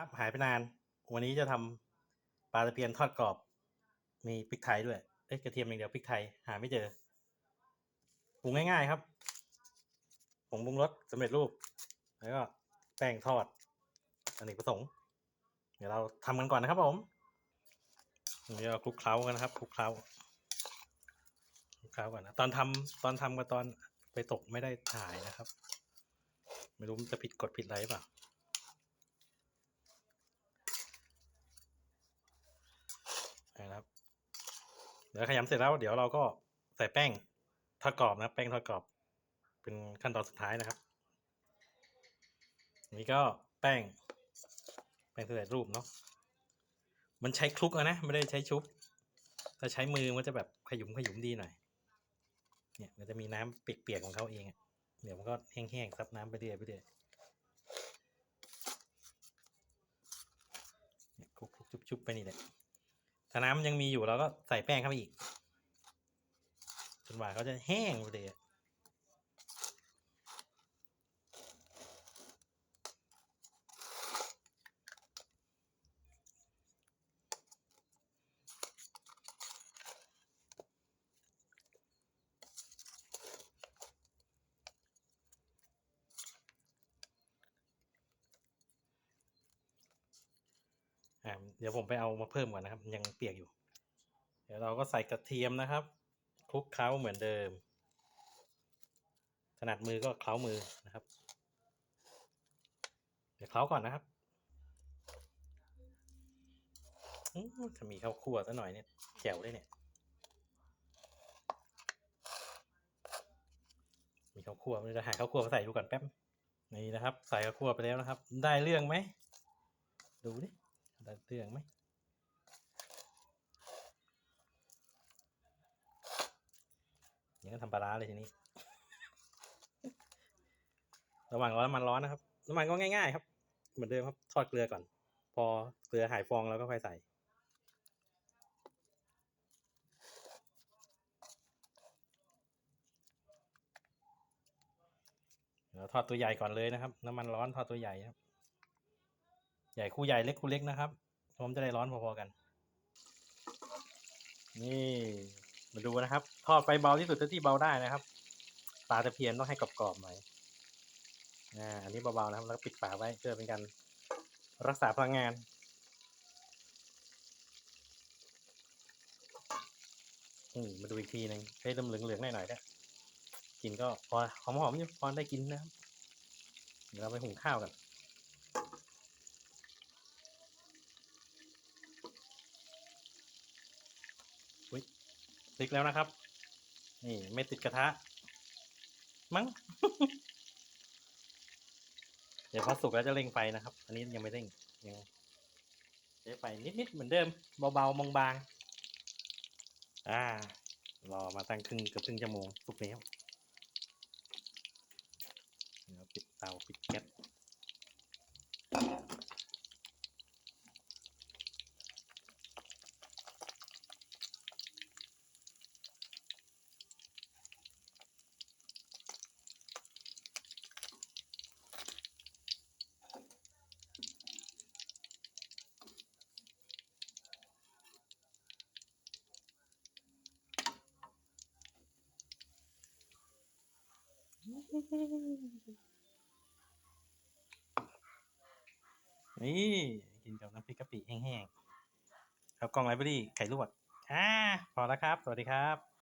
ครับหายไปนาน วันนี้จะทำปลาตะเพียนทอดกรอบ มีพริกไทยด้วยเอ้ยกระเทียมอย่างเดียวพริกไทยหาไม่เจอปรุงง่ายๆครับผงปรุงรสสำเร็จรูป แล้วก็แป้งทอดอันนี้ประสงค์ เดี๋ยวเราทำกันก่อนนะครับผมเดี๋ยวคลุกเคล้ากันนะครับคลุกเคล้าคลุกเคล้าก่อนนะตอนทำตอนทำกับตอนไปตกไม่ได้ถ่ายนะครับ ไม่รู้มันจะผิดกฎผิดอะไรเปล่า นะครับเดี๋ยวขยำเสร็จแล้วเดี๋ยวเราก็ใส่แป้งทอดกรอบนะแป้งทอดกรอบ เป็นขั้นตอนสุดท้ายนะครับ นี่ก็แป้ง แป้งสำเร็จรูปเนาะมันใช้คลุกอะนะไม่ได้ใช้ชุบ ถ้าใช้มือมันจะแบบขยุมขยุมดีหน่อย เนี่ยมันจะมีน้ำเปียกๆของเขาเองเดี๋ยวมันก็แห้งๆซับน้ำไปเรื่อยไปเรื่อยเนี่ยคลุกๆชุบๆไปนี่แหละ ถ้าน้ำยังมีอยู่เราก็ใส่แป้งเข้าไปอีกจนกว่าเขาจะแห้งไปเลย เดี๋ยวผมไปเอามาเพิ่มก่อนนะครับ ยังเปียกอยู่ เดี๋ยวเราก็ใส่กระเทียมนะครับคลุกเคล้าเหมือนเดิม ถนัดมือก็เคล้ามือนะครับ เดี๋ยวเคล้าก่อนนะครับถ้ามีข้าวคั่วซะหน่อยเนี่ยแจ๋วเลยเนี่ย มีข้าวคั่วเราจะหาข้าวคั่วมาใส่ดูก่อนแป๊บ นี่นะครับ ใส่ข้าวคั่วไปแล้วนะครับ ได้เรื่องไหม ดูดิ ได้เรื่องไหมอย่างนั้นทำปลาร้าเลยทีนี้ ระหว่างรอน้ำมันร้อนนะครับ น้ำมันก็ง่ายๆครับ เหมือนเดิมครับ ทอดเกลือก่อน พอเกลือหายฟองแล้วก็ค่อยใส่ เราทอดตัวใหญ่ก่อนเลยนะครับ น้ำมันร้อนทอดตัวใหญ่ครับ ใหญ่คู่ใหญ่เล็กคู่เล็กนะครับพร้อมจะได้ร้อนพอๆกัน นี่มาดูนะครับ ทอดไฟเบาที่สุดเท่าที่เบาได้นะครับปลาตะเพียนต้องให้กรอบๆหน่อยอ่าอันนี้เบาๆนะครับ แล้วปิดฝาไว้เพื่อเป็นการรักษาพลังงาน อืมมาดูอีกทีหนึ่งให้เริ่มเหลืองๆหน่อยๆนี่ยกลินก็พอหอมๆอยู่พอได้กินนะครับ เดี๋ยวเราไปหุงข้าวกัน พลิกแล้วนะครับ นี่ไม่ติดกระทะ มั้ง เดี๋ยวพอสุกแล้วจะเร่งไฟนะครับ อันนี้ยังไม่เร่งยังใช้ไฟนิดๆเหมือนเดิม เบาๆบางๆอ่ารอมาตั้งครึ่งเกือบครึ่งชั่วโมงสุกแล้วเดี๋ยวปิดเตาปิดแก๊ส นี่กินกับน้ำพริกกะปิแห้งๆครับกองไลบรารีไข่ลวกอ่าพอแล้วครับ สวัสดีครับ